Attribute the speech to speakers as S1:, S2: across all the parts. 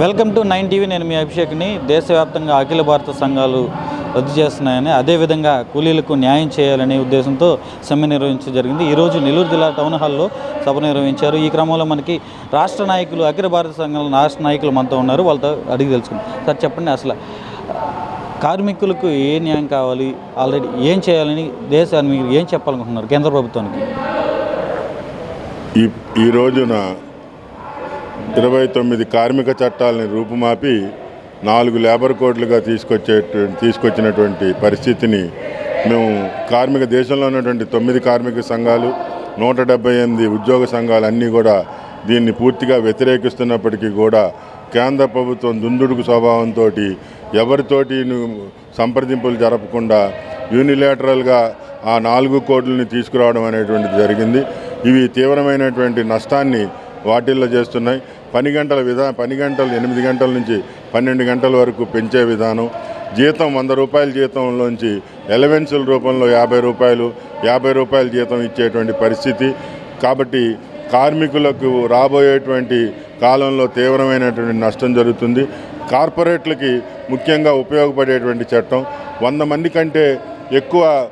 S1: Welcome to nine TV. నేను మీ అభిషేక్ని. దేశవ్యాప్తంగా అఖిల భారత సంఘాలు రద్దు చేస్తున్నాయని అదేవిధంగా కూలీలకు న్యాయం చేయాలనే ఉద్దేశంతో సమ్మె నిర్వహించడం జరిగింది. ఈరోజు నెల్లూరు జిల్లా టౌన్ హాల్లో సభ నిర్వహించారు. ఈ క్రమంలో మనకి రాష్ట్ర నాయకులు అఖిల భారత సంఘాల రాష్ట్ర నాయకులు మనతో ఉన్నారు. వాళ్ళతో అడిగి తెలుసుకుందాం. సార్ చెప్పండి అసలు కార్మికులకు ఏ న్యాయం కావాలి? ఆల్రెడీ ఏం చేయాలని దేశాన్ని మీరు ఏం చెప్పాలనుకుంటున్నారు కేంద్ర ప్రభుత్వానికి?
S2: ఈ ఈ రోజున ఇరవై తొమ్మిది కార్మిక చట్టాలని రూపుమాపి నాలుగు లేబర్ కోడ్లుగా తీసుకొచ్చే తీసుకొచ్చినటువంటి పరిస్థితిని మేము కార్మిక దేశంలో ఉన్నటువంటి తొమ్మిది కార్మిక సంఘాలు నూట డెబ్బై ఎనిమిది ఉద్యోగ సంఘాలు అన్నీ కూడా దీన్ని పూర్తిగా వ్యతిరేకిస్తున్నప్పటికీ కూడా కేంద్ర ప్రభుత్వం దుందుడుకు స్వభావంతో ఎవరితోటి సంప్రదింపులు జరపకుండా యూనిలేటరల్గా ఆ నాలుగు కోట్లని తీసుకురావడం అనేటువంటిది జరిగింది. ఇవి తీవ్రమైనటువంటి నష్టాన్ని వాటిల్లో చేస్తున్నాయి. పని గంటల విధా పని గంటలు ఎనిమిది గంటల నుంచి పన్నెండు గంటల వరకు పెంచే విధానం. జీతం వంద రూపాయల జీతంలోంచి ఎలవెన్సుల రూపంలో యాభై రూపాయలు యాభై రూపాయల జీతం ఇచ్చేటువంటి పరిస్థితి. కాబట్టి కార్మికులకు రాబోయేటువంటి కాలంలో తీవ్రమైనటువంటి నష్టం జరుగుతుంది. కార్పొరేట్లకి ముఖ్యంగా ఉపయోగపడేటువంటి చట్టం వంద మంది కంటే ఎక్కువ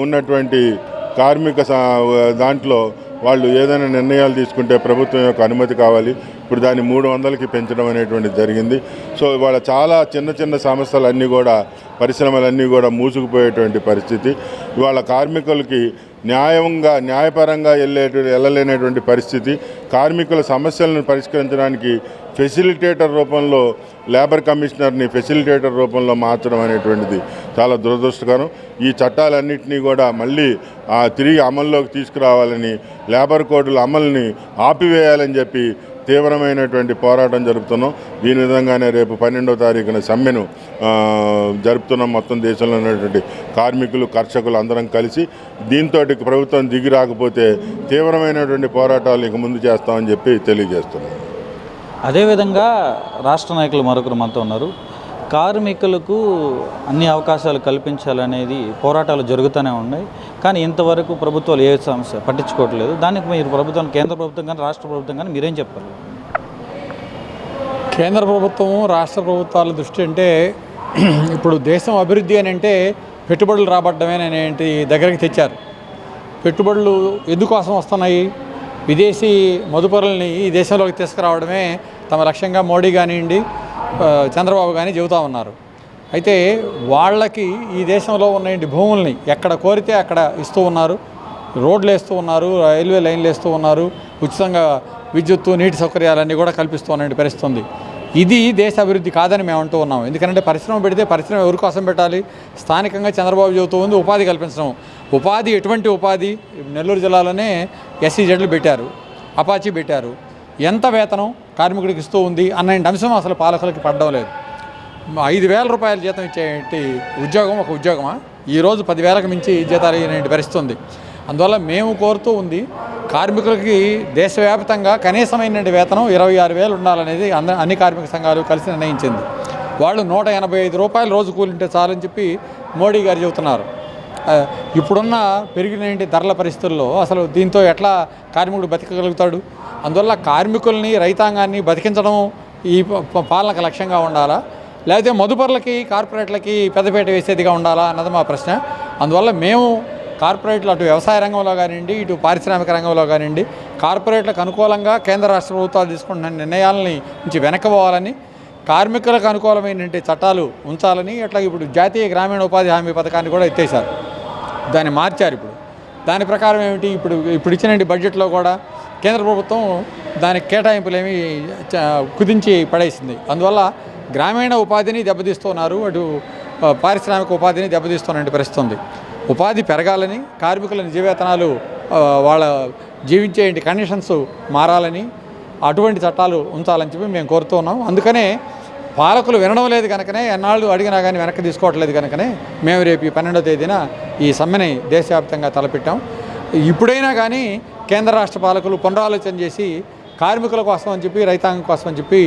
S2: ఉన్నటువంటి కార్మిక సా- దాంట్లో వాళ్ళు ఏదైనా నిర్ణయాలు తీసుకుంటే ప్రభుత్వం యొక్క అనుమతి కావాలి. ఇప్పుడు దాన్ని మూడు వందలకి పెంచడం అనేటువంటిది జరిగింది. సో ఇవాళ చాలా చిన్న చిన్న సంస్థలన్నీ కూడా పరిశ్రమలన్నీ కూడా మూసుకుపోయేటువంటి పరిస్థితి. ఇవాళ కార్మికులకి న్యాయంగా న్యాయపరంగా వెళ్ళేటువంటి వెళ్ళలేనటువంటి పరిస్థితి. కార్మికుల సమస్యలను పరిష్కరించడానికి ఫెసిలిటేటర్ రూపంలో లేబర్ కమిషనర్ని ఫెసిలిటేటర్ రూపంలో మార్చడం అనేటువంటిది చాలా దురదృష్టకరం. ఈ చట్టాలన్నింటినీ కూడా మళ్ళీ ఆ, తిరిగి అమల్లోకి తీసుకురావాలని లేబర్ కోడ్ల అమలుని ఆపివేయాలని చెప్పి తీవ్రమైనటువంటి పోరాటం జరుపుతున్నాం. దీని విధంగానే రేపు పన్నెండవ తారీఖున సమ్మెను జరుపుతున్నాం మొత్తం దేశంలో ఉన్నటువంటి కార్మికులు కర్షకులు అందరం కలిసి. దీంతో ప్రభుత్వం దిగి రాకపోతే తీవ్రమైనటువంటి పోరాటాలు ఇక ముందు చేస్తామని చెప్పి తెలియజేస్తున్నాం.
S1: అదేవిధంగా రాష్ట్ర నాయకులు మరొకరు మనతో ఉన్నారు. కార్మికులకు అన్ని అవకాశాలు కల్పించాలనేది పోరాటాలు జరుగుతూనే ఉన్నాయి. కానీ ఇంతవరకు ప్రభుత్వాలు ఏ సమస్య పట్టించుకోవట్లేదు. దానికి మీరు ప్రభుత్వం కేంద్ర ప్రభుత్వం కానీ రాష్ట్ర ప్రభుత్వం కానీ మీరేం చెప్పాలి?
S3: కేంద్ర ప్రభుత్వం రాష్ట్ర ప్రభుత్వాల దృష్టి అంటే ఇప్పుడు దేశం అభివృద్ధి అని అంటే పెట్టుబడులు రాబట్టడమే అనేటి దగ్గరికి తెచ్చారు. పెట్టుబడులు ఎందుకోసం వస్తున్నాయి? విదేశీ మదుపరుల్ని ఈ దేశంలోకి తీసుకురావడమే తమ లక్ష్యంగా మోడీ కానివ్వండి చంద్రబాబు కానీ చెబుతూ ఉన్నారు. అయితే వాళ్ళకి ఈ దేశంలో ఉన్న భూముల్ని ఎక్కడ కోరితే అక్కడ ఇస్తూ ఉన్నారు. రోడ్లు వేస్తూ ఉన్నారు రైల్వే లైన్లు వేస్తూ ఉన్నారు ఉచితంగా విద్యుత్తు నీటి సౌకర్యాలన్నీ కూడా కల్పిస్తూ ఉన్న పరిస్థితి ఉంది. ఇది దేశ అభివృద్ధి కాదని మేము అంటూ ఉన్నాం. ఎందుకంటే పరిశ్రమ పెడితే పరిశ్రమ ఎవరి కోసం పెట్టాలి? స్థానికంగా చంద్రబాబు చెబుతూ ఉంది ఉపాధి కల్పించడం. ఉపాధి ఎటువంటి ఉపాధి? నెల్లూరు జిల్లాలోనే ఎస్సీజెడ్లు పెట్టారు. అపాచీ పెట్టారు. ఎంత వేతనం కార్మికుడికి ఇస్తూ ఉంది అన్న అంశం అసలు పాలకులకి పడడం లేదు. ఐదు వేల రూపాయల జీతం ఇచ్చేటి ఉద్యోగం ఒక ఉద్యోగమా? ఈరోజు పదివేలకు మించి జీతాలు ఇయ్యనేటి పరిస్థితి ఉంది. అందువల్ల మేము కోరుతూ ఉంది కార్మికులకి దేశవ్యాప్తంగా కనీసమైనటువంటి వేతనం ఇరవై ఆరు వేలు ఉండాలనేది అంద అన్ని కార్మిక సంఘాలు కలిసి నిర్ణయించింది. వాళ్ళు నూట ఎనభై ఐదు రూపాయలు రోజు కూలింటే చాలని చెప్పి మోడీ గారు చెబుతున్నారు. ఇప్పుడున్న పెరిగిన ధరల పరిస్థితుల్లో అసలు దీంతో ఎట్లా కార్మికుడు బతకగలుగుతాడు? అందువల్ల కార్మికుల్ని రైతాంగాన్ని బతికించడం ఈ పాలనకు లక్ష్యంగా ఉండాలా? లేకపోతే మదుపర్లకి కార్పొరేట్లకి పెద్దపేట వేసేదిగా ఉండాలా అన్నది మా ప్రశ్న. అందువల్ల మేము కార్పొరేట్లు అటు వ్యవసాయ రంగంలో కానివ్వండి ఇటు పారిశ్రామిక రంగంలో కానివ్వండి కార్పొరేట్లకు అనుకూలంగా కేంద్ర రాష్ట్ర ప్రభుత్వాలు తీసుకుంటున్న నిర్ణయాలని నుంచి వెనకపోవాలని కార్మికులకు అనుకూలమైన చట్టాలు ఉంచాలని అట్లా ఇప్పుడు జాతీయ గ్రామీణ ఉపాధి హామీ పథకాన్ని కూడా ఎత్తేసారు దాన్ని మార్చారు ఇప్పుడు. దాని ప్రకారం ఏమిటి? ఇప్పుడు ఇప్పుడు ఇచ్చిన బడ్జెట్లో కూడా కేంద్ర ప్రభుత్వం దానికి కేటాయింపులేమి చ- కుదించి పడేసింది. అందువల్ల గ్రామీణ ఉపాధిని దెబ్బతీస్తున్నారు అటు పారిశ్రామిక ఉపాధిని దెబ్బతీస్తున్నటువంటి పరిస్థితి ఉంది ఉపాధి పెరగాలని కార్మికుల నిజవేతనాలు వాళ్ళ జీవించే కండిషన్స్ మారాలని అటువంటి చట్టాలు ఉంచాలని చెప్పి మేము కోరుతూ ఉన్నాం. అందుకనే పాలకులు వినడం లేదు కనుకనే ఎన్నాళ్ళు అడిగినా కానీ వెనక్కి తీసుకోవట్లేదు కనుకనే మేము రేపు పన్నెండో తేదీన ఈ సమ్మెని దేశవ్యాప్తంగా తలపెట్టాం. ఇప్పుడైనా కానీ కేంద్ర రాష్ట్ర పాలకులు పునరాలోచన చేసి కార్మికుల కోసం అని చెప్పి రైతాంగం కోసం అని చెప్పి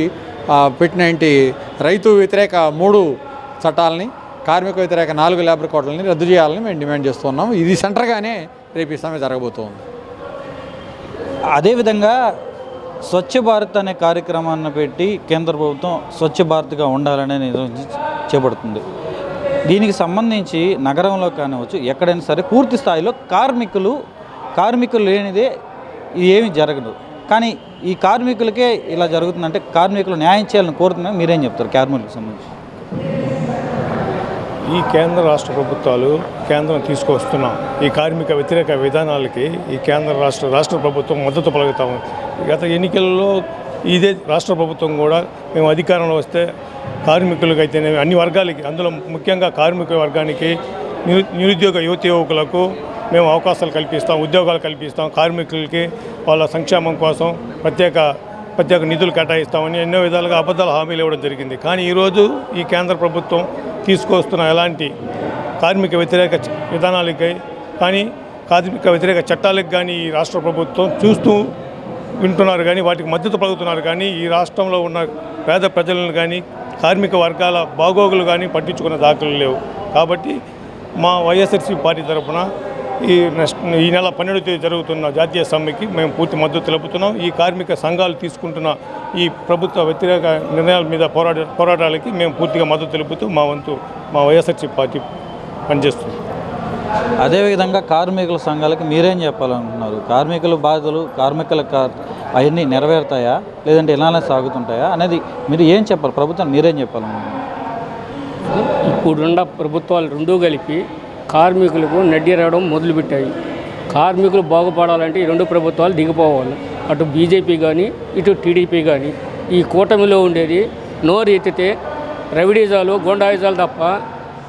S3: పెట్టిన ఏంటి రైతు వ్యతిరేక మూడు చట్టాలని కార్మిక వ్యతిరేక నాలుగు లేబర్ కోట్లని రద్దు చేయాలని మేము డిమాండ్ చేస్తున్నాం ఇది సెంటర్గానే రేపు ఈ సమ్మె జరగబోతోంది
S1: అదేవిధంగా స్వచ్ఛ భారత్ అనే కార్యక్రమాన్ని పెట్టి కేంద్ర ప్రభుత్వం స్వచ్ఛ భారత్గా ఉండాలనే నిర్వహించి చేపడుతుంది. దీనికి సంబంధించి నగరంలో కానివచ్చు ఎక్కడైనా సరే పూర్తి స్థాయిలో కార్మికులు కార్మికులు లేనిదే ఇది ఏమీ జరగదు. కానీ ఈ కార్మికులకే ఇలా జరుగుతుందంటే కార్మికులు న్యాయం చేయాలని కోరుతున్నా మీరేం చెప్తారు కార్మికులకు సంబంధించి?
S4: ఈ కేంద్ర రాష్ట్ర ప్రభుత్వాలు కేంద్రం తీసుకొస్తున్న ఈ కార్మిక వ్యతిరేక విధానాలకి ఈ కేంద్ర రాష్ట్ర రాష్ట్ర ప్రభుత్వం మద్దతు పలుకుతాము. గత ఎన్నికల్లో ఇదే రాష్ట్ర ప్రభుత్వం కూడా మేము అధికారంలో వస్తే కార్మికులకైతేనే అన్ని వర్గాలకి అందులో ముఖ్యంగా కార్మిక వర్గానికి నిరు నిరుద్యోగ యువతి యువకులకు మేము అవకాశాలు కల్పిస్తాం ఉద్యోగాలు కల్పిస్తాం. కార్మికులకి వాళ్ళ సంక్షేమం కోసం ప్రత్యేక ప్రత్యేక నిధులు కేటాయిస్తామని ఎన్నో విధాలుగా అబద్ధాల హామీలు ఇవ్వడం జరిగింది. కానీ ఈరోజు ఈ కేంద్ర ప్రభుత్వం తీసుకొస్తున్న ఎలాంటి కార్మిక వ్యతిరేక విధానాలకి కానీ కార్మిక వ్యతిరేక చట్టాలకు కానీ ఈ రాష్ట్ర ప్రభుత్వం చూస్తూ వింటున్నారు కానీ వాటికి మద్దతు పలుకుతున్నారు కానీ ఈ రాష్ట్రంలో ఉన్న పేద ప్రజలను కానీ కార్మిక వర్గాల బాగోగులు కానీ పట్టించుకున్న దాఖలు లేవు. కాబట్టి మా వైఎస్ఆర్సీ పార్టీ తరఫున ఈ నెక్స్ట్ ఈ నెల పన్నెండు తేదీ జరుగుతున్న జాతీయ సమ్మెకి మేము పూర్తి మద్దతు తెలుపుతున్నాం. ఈ కార్మిక సంఘాలు తీసుకుంటున్న ఈ ప్రభుత్వ వ్యతిరేక నిర్ణయాల మీద పోరాట పోరాటాలకి మేము పూర్తిగా మద్దతు తెలుపుతూ మా వంతు మా వైఎస్ఆర్సీ పార్టీ పనిచేస్తుంది.
S1: అదేవిధంగా కార్మికుల సంఘాలకు మీరేం చెప్పాలనుకున్నారు కార్మికుల బాధలు కార్మికుల అవన్నీ నెరవేరుతాయా? లేదంటే ఇలానే సాగుతుంటాయా? అనేది మీరు ఏం చెప్పాలి? ప్రభుత్వం మీరేం చెప్పాలనుకుంటున్నారు?
S5: ఇప్పుడున్న ప్రభుత్వాలు రెండూ కలిపి కార్మికులకు నడ్డిరవడం మొదలుపెట్టాయి. కార్మికులు బాగుపడాలంటే ఈ రెండు ప్రభుత్వాలు దిగిపోవాలి. అటు బీజేపీ కానీ ఇటు టీడీపీ కానీ ఈ కూటమిలో ఉండేది నోరు ఎత్తితే రవిడీజాలు గుండాయిజాలు తప్ప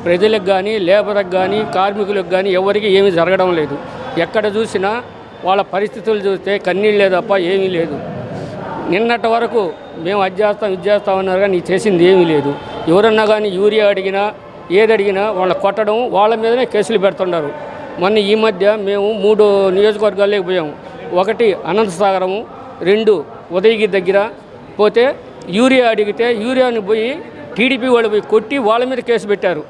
S5: ప్రజలకు కానీ లేబర్కి కానీ కార్మికులకు కానీ ఎవరికి ఏమీ జరగడం లేదు. ఎక్కడ చూసినా వాళ్ళ పరిస్థితులు చూస్తే కన్నీళ్ళే తప్ప ఏమీ లేదు. నిన్నటి వరకు మేము అది చేస్తాం ఇది చేస్తాం అన్నారు కానీ చేసింది ఏమీ లేదు. ఎవరన్నా కానీ యూరియా అడిగినా ఏది అడిగినా వాళ్ళ కొట్టడం వాళ్ళ మీదనే కేసులు పెడుతున్నారు మొన్న ఈ మధ్య మేము మూడు నియోజకవర్గాల్లోకి పోయాము ఒకటి అనంతసాగరము రెండు ఉదయగిరి దగ్గర పోతే యూరియా అడిగితే యూరియాని పోయి టీడీపీ వాళ్ళు పోయి కొట్టి వాళ్ళ మీద కేసు పెట్టారు.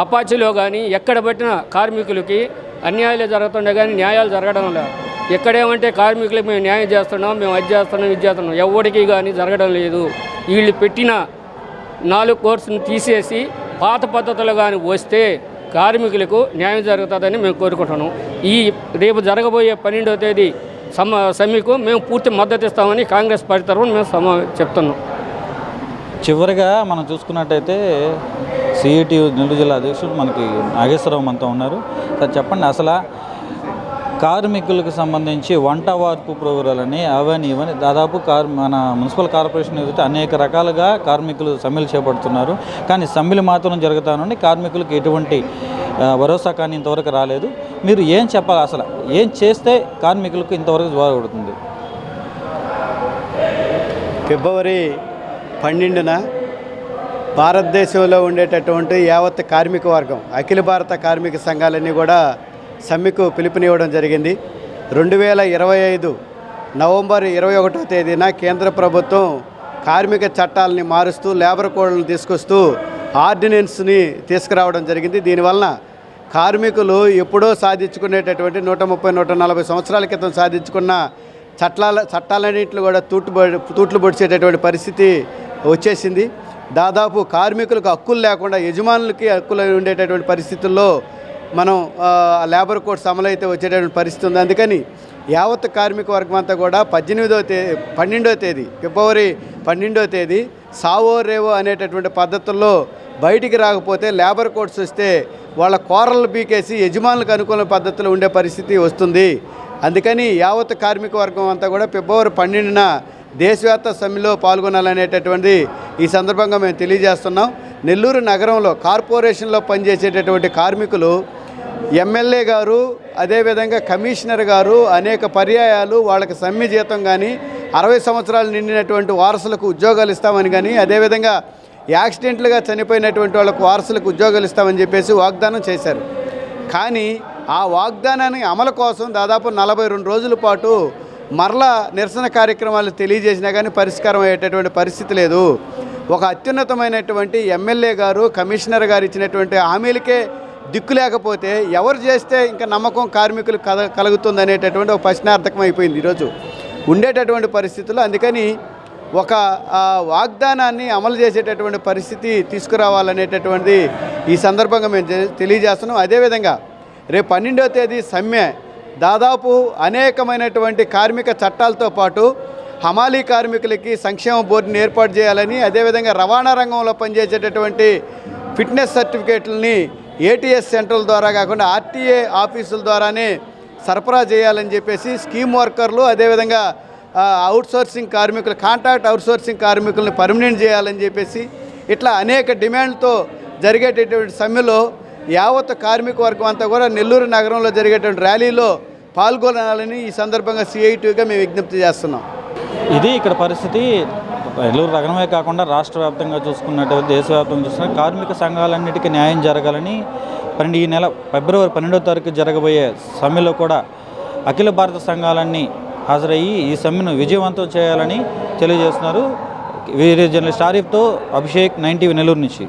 S5: అపాచిలో కానీ ఎక్కడ పెట్టినా కార్మికులకి అన్యాయాలు జరుగుతుండే కానీ న్యాయాలు జరగడం లేదు. ఎక్కడేమంటే కార్మికులకు మేము న్యాయం చేస్తున్నాం మేము అది చేస్తున్నాం ఇది చేస్తున్నాం. ఎవరికి కానీ జరగడం లేదు. వీళ్ళు పెట్టిన నాలుగు కోర్సును తీసేసి పాత పద్ధతులు కానీ వస్తే కార్మికులకు న్యాయం జరుగుతుందని మేము కోరుకుంటున్నాం. ఈ రేపు జరగబోయే పన్నెండవ తేదీ సమ సమ్మెకు మేము పూర్తి మద్దతు ఇస్తామని కాంగ్రెస్ పార్టీ తరఫున మేము సమా చెప్తున్నాం.
S1: చివరిగా మనం చూసుకున్నట్టయితే సిఐటి నెల్లూరు జిల్లా అధ్యక్షుడు మనకి నాగేశ్వరరావు మనతో ఉన్నారు. సార్ చెప్పండి అసలు కార్మికులకు సంబంధించి వంట వార్పు ప్రోగ్రాలని అవని ఇవని దాదాపు కార్ మన మున్సిపల్ కార్పొరేషన్ ఎదుట అనేక రకాలుగా కార్మికులు సమ్మెలు చేపడుతున్నారు. కానీ సమ్మెలు మాత్రం జరుగుతానండి కార్మికులకు ఎటువంటి భరోసా కానీ ఇంతవరకు రాలేదు. మీరు ఏం చెప్పాలి అసలు? ఏం చేస్తే కార్మికులకు ఇంతవరకు జోగబడుతుంది
S6: ఫిబ్రవరి పన్నెండున భారతదేశంలో ఉండేటటువంటి యావత్ కార్మిక వర్గం అఖిల భారత కార్మిక సంఘాలన్నీ కూడా సమ్మెకు పిలుపునివ్వడం జరిగింది. రెండు వేల ఇరవై ఐదు నవంబర్ ఇరవై ఒకటో తేదీన కేంద్ర ప్రభుత్వం కార్మిక చట్టాలని మారుస్తూ లేబర్ కోడ్లను తీసుకొస్తూ ఆర్డినెన్స్ని తీసుకురావడం జరిగింది. దీనివలన కార్మికులు ఎప్పుడో సాధించుకునేటటువంటి నూట ముప్పై నూట నలభై సంవత్సరాల క్రితం సాధించుకున్న చట్టాల చట్టాలన్నింటిని కూడా తూట్లు తూట్లు పొడిచేటటువంటి పరిస్థితి వచ్చేసింది. దాదాపు కార్మికులకు హక్కులు లేకుండా యజమానులకి హక్కులు ఉండేటటువంటి పరిస్థితుల్లో మనం లేబర్ కోడ్స్ అమలైతే వచ్చేటటువంటి పరిస్థితి ఉంది. అందుకని యావత్ కార్మిక వర్గం అంతా కూడా పద్దెనిమిదో తేదీ పన్నెండో తేదీ ఫిబ్రవరి పన్నెండో తేదీ సావో రేవో అనేటటువంటి పద్ధతుల్లో బయటికి రాకపోతే లేబర్ కోడ్స్ వస్తే వాళ్ళ కోరలు బీకేసి యజమానులకు అనుకూల పద్ధతిలో ఉండే పరిస్థితి వస్తుంది. అందుకని యావత్ కార్మిక వర్గం అంతా కూడా ఫిబ్రవరి పన్నెండున దేశవ్యాప్త సమ్మెలో పాల్గొనాలనేటటువంటి ఈ సందర్భంగా మేము తెలియజేస్తున్నాం. నెల్లూరు నగరంలో కార్పొరేషన్లో పనిచేసేటటువంటి కార్మికులు ఎమ్మెల్యే గారు అదేవిధంగా కమిషనర్ గారు అనేక పర్యాయాలు వాళ్ళకి సమ్మె జీతం కానీ అరవై సంవత్సరాలు నిండినటువంటి వారసులకు ఉద్యోగాలు ఇస్తామని కానీ అదేవిధంగా యాక్సిడెంట్లుగా చనిపోయినటువంటి వాళ్ళకు వారసులకు ఉద్యోగాలు ఇస్తామని చెప్పేసి వాగ్దానం చేశారు. కానీ ఆ వాగ్దానాన్ని అమలు కోసం దాదాపు నలభై రెండు రోజుల పాటు మరలా నిరసన కార్యక్రమాలు తెలియజేసినా కానీ పరిష్కారం అయ్యేటటువంటి పరిస్థితి లేదు. ఒక అత్యున్నతమైనటువంటి ఎమ్మెల్యే గారు కమిషనర్ గారు ఇచ్చినటువంటి హామీలకే దిక్కు లేకపోతే ఎవరు చేస్తే ఇంకా నమ్మకం కార్మికులు కల కలుగుతుంది అనేటటువంటి ఒక ప్రశ్నార్థకం అయిపోయింది ఈరోజు. ఉండేటటువంటి పరిస్థితులు అందుకని ఒక వాగ్దానాన్ని అమలు చేసేటటువంటి పరిస్థితి తీసుకురావాలనేటటువంటిది ఈ సందర్భంగా మేము తెలియజేస్తున్నాం. అదేవిధంగా రేపు పన్నెండవ తేదీ సమ్మె దాదాపు అనేకమైనటువంటి కార్మిక చట్టాలతో పాటు హమాలీ కార్మికులకి సంక్షేమ బోర్డుని ఏర్పాటు చేయాలని అదేవిధంగా రవాణా రంగంలో పనిచేసేటటువంటి ఫిట్నెస్ సర్టిఫికేట్లని ఏటీఎస్ సెంటర్ల ద్వారా కాకుండా ఆర్టీఏ ఆఫీసుల ద్వారానే సరఫరా చేయాలని చెప్పేసి స్కీమ్ వర్కర్లు అదేవిధంగా అవుట్సోర్సింగ్ కార్మికులు కాంట్రాక్ట్ అవుట్సోర్సింగ్ కార్మికులను పర్మనెంట్ చేయాలని చెప్పేసి ఇట్లా అనేక డిమాండ్తో జరిగేటటువంటి సమ్మెలో యావత్ కార్మిక వర్గం అంతా కూడా నెల్లూరు నగరంలో జరిగేటువంటి ర్యాలీలో పాల్గొనాలని ఈ సందర్భంగా సిఐటిగా మేము విజ్ఞప్తి చేస్తున్నాం.
S1: ఇది ఇక్కడ పరిస్థితి నెల్లూరు నగరమే కాకుండా రాష్ట్ర వ్యాప్తంగా చూసుకున్నట్టు దేశవ్యాప్తంగా చూసుకున్న కార్మిక సంఘాలన్నిటికీ న్యాయం జరగాలని పన్నెండు ఈ నెల ఫిబ్రవరి పన్నెండో తారీఖు జరగబోయే సమ్మెలో కూడా అఖిల భారత సంఘాలన్నీ హాజరయ్యి ఈ సమ్మెను విజయవంతం చేయాలని తెలియజేస్తున్నారు. వీరి జర్నలిస్ట్ ఆరిఫ్తో అభిషేక్ నైన్టీవీ నెల్లూరు నుంచి.